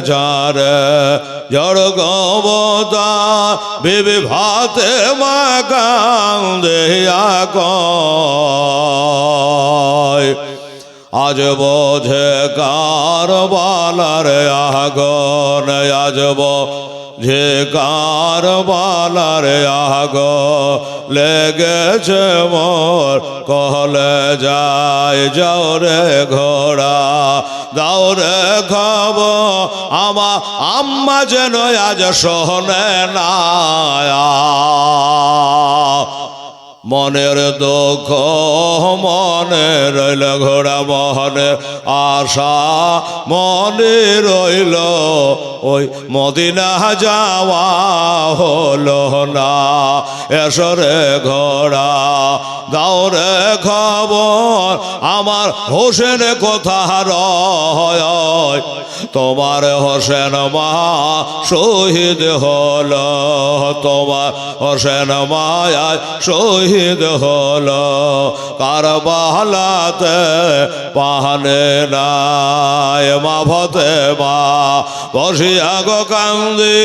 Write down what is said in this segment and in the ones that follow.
যার জড় গবতা বিবি ভাতে মা কান্দে কয় আজ বোঝে কারবালার আগন আজ যে কারবালার আগ লেগেছে মোর কহলে যায়, যাও রে ঘোড়া, দাও রে খাব। আমা, আম্মা যেন আজ শোনে না। মনের দুঃখ, মনে রইল ঘোড়া মহনে আশা মনে রইল, ওই মদিনা যাওয়া হলো না। এসরে ঘোড়া, দাও রে খবর, আমার হোসেন কোথা রয়? তোমার হোসেন মা শহীদ হল, তোমার হোসেন মায়া শহীদ হল। কার কারবালাতে পাহানে নাই মা ভতে মা বসিয়া গো কান্দি,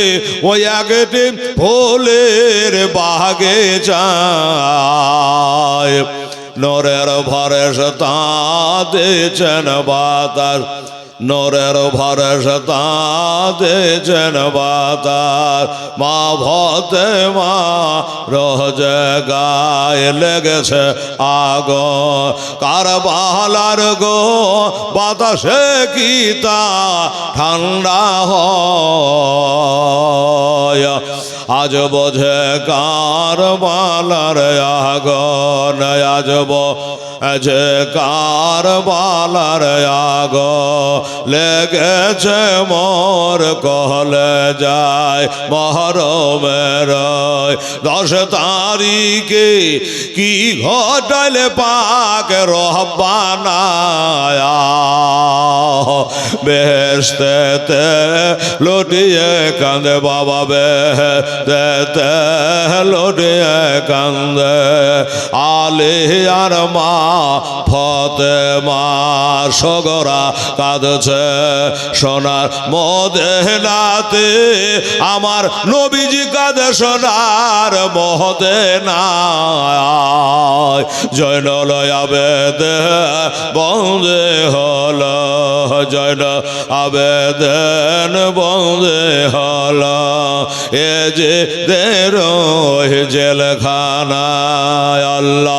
ওই একটি ফুলের বাগে চায় নরের ভরেশ তা দিয়েছেন বাতাস নরের ভরস তাদেছেন বাতার, মা ভতে মা রোজ গায়ে লেগেছে আগ কার বাহালার গো, বাতাসে কি তা ঠান্ডা হয়? আজ বোঝে কার বালার আগন, আজ যে কার বালার আগ লেগেছে মোর কহলে যায় মহরমের দশ তারিখে কি ঘটাইলে পাক রহবানায়া? বেহেস্তেতে লুটিয়ে কান্দে বাবা বেহেস্তেতে লুটিয়ে কান্দে আলে আর মা ফতে মা সগরা কাঁদছে। সোনার মদেনাতে আমার নবীজি কাঁদে, সোনার মহদেনা জয়নলয় আবেদে বন্দে হল। জয়ন আবেদন বন্দে হল। এ যে দের জেলখানায় আল্লাহ